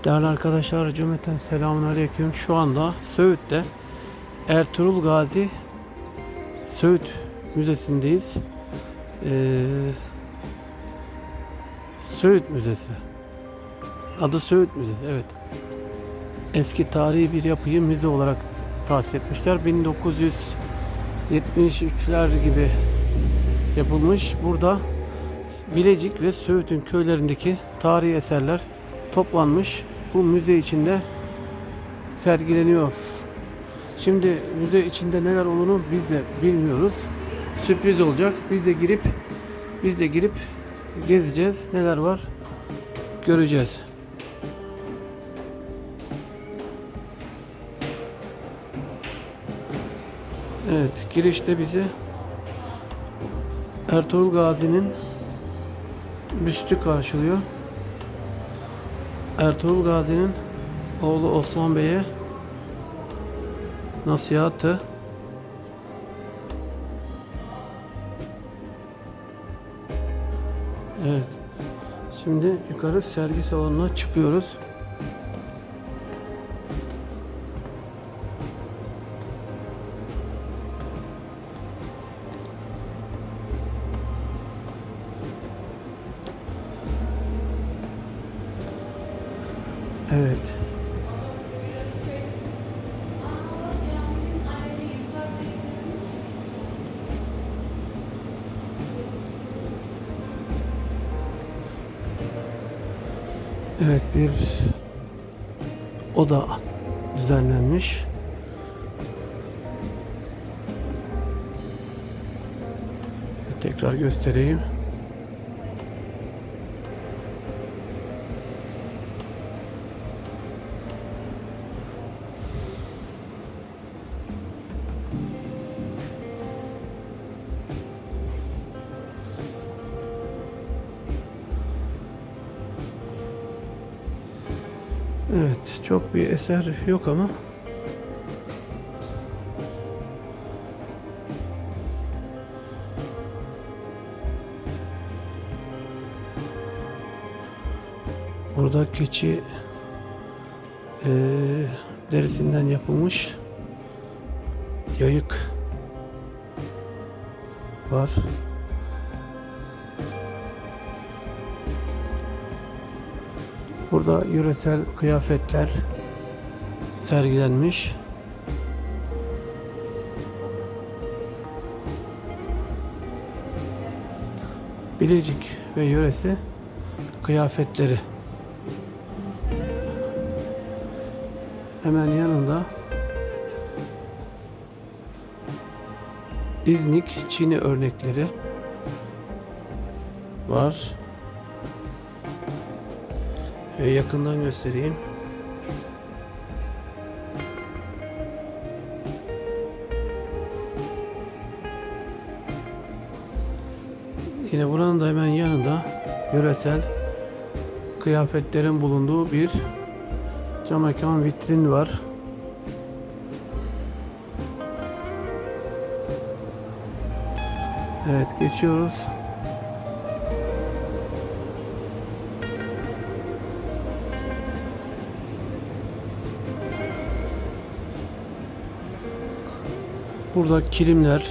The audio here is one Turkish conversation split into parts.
Evet değerli arkadaşlar cümleten selamun aleyküm. Şu anda Söğüt'te Ertuğrul Gazi Söğüt Müzesi'ndeyiz. Ee, Söğüt Müzesi. Adı Söğüt Müzesi evet. Eski tarihi bir yapıyı müze olarak tahsis etmişler. 1973'ler gibi yapılmış. Burada Bilecik ve Söğüt'ün köylerindeki tarihi eserler toplanmış. Bu müze içinde sergileniyor. Şimdi müze içinde neler olduğunu biz de bilmiyoruz. Sürpriz olacak. Biz de girip biz de girip gezeceğiz. Neler var göreceğiz. Evet, girişte bizi Ertuğrul Gazi'nin büstü karşılıyor. Ertuğrul Gazi'nin oğlu Osman Bey'e nasihatı Evet. Şimdi yukarı sergi salonuna çıkıyoruz. Evet. Evet bir oda düzenlenmiş. Tekrar göstereyim. Evet, çok bir eser yok ama Burada keçi eee, derisinden yapılmış yayık var. Burada yöresel kıyafetler sergilenmiş. Bilecik ve yöresi kıyafetleri. Hemen yanında İznik Çin'i örnekleri var. Ve yakından göstereyim. Yine buranın da hemen yanında yöresel kıyafetlerin bulunduğu bir cam mekan vitrin var. Evet geçiyoruz. Burada kilimler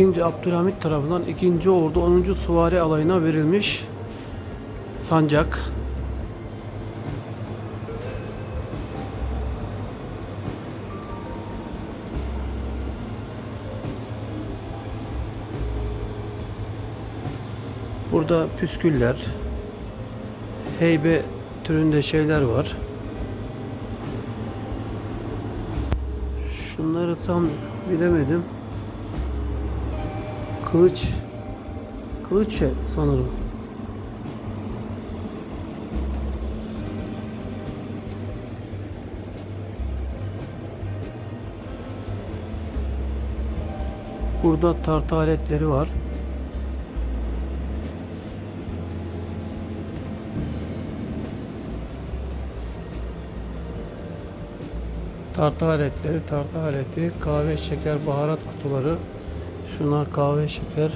İkinci Abdülhamit tarafından 2. Ordu 10. Suvari Alayı'na verilmiş sancak. Burada püsküller, heybe türünde şeyler var. Şunları tam bilemedim. Kılıç. Kılıç şey sanırım. Burada tartı aletleri var. Tartı aletleri, tartı aleti, kahve, şeker, baharat kutuları, Şunlar kahve, şeker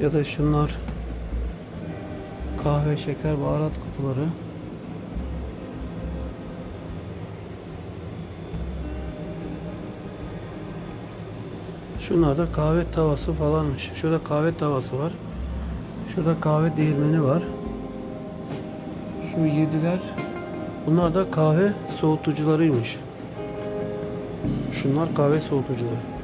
ya da şunlar kahve, şeker, baharat kutuları. Şunlar da kahve tavası falanmış. Şurada kahve tavası var. Şurada kahve değirmeni var. Şu yediler. Bunlar da kahve soğutucularıymış. Şunlar kahve soğutucuları.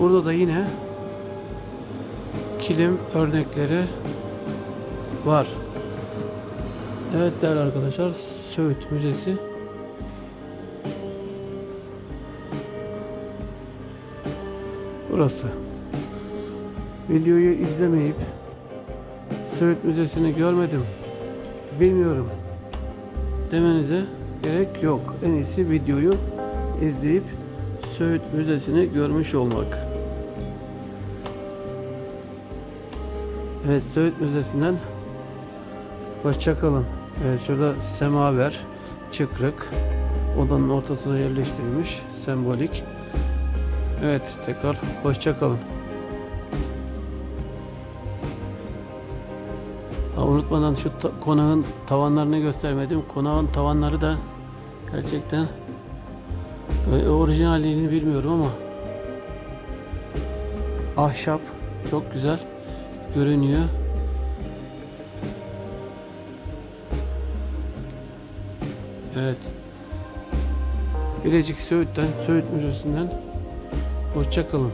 Burada da yine kilim örnekleri var. Evet değerli arkadaşlar Söğüt Müzesi burası. Videoyu izlemeyip Söğüt Müzesi'ni görmedim, bilmiyorum demenize gerek yok. En iyisi videoyu izleyip Söğüt Müzesi'ni görmüş olmak. Evet Söğüt Müzesi'nden hoşçakalın. Evet şurada semaver, çıkrık odanın ortasına yerleştirilmiş sembolik. Evet tekrar hoşçakalın. Unutmadan şu ta- konağın tavanlarını göstermedim. Konağın tavanları da gerçekten e, orijinalliğini bilmiyorum ama ahşap çok güzel görünüyor. Evet. Bilecik Söğüt'ten, Söğüt Müzesi'nden hoşça kalın.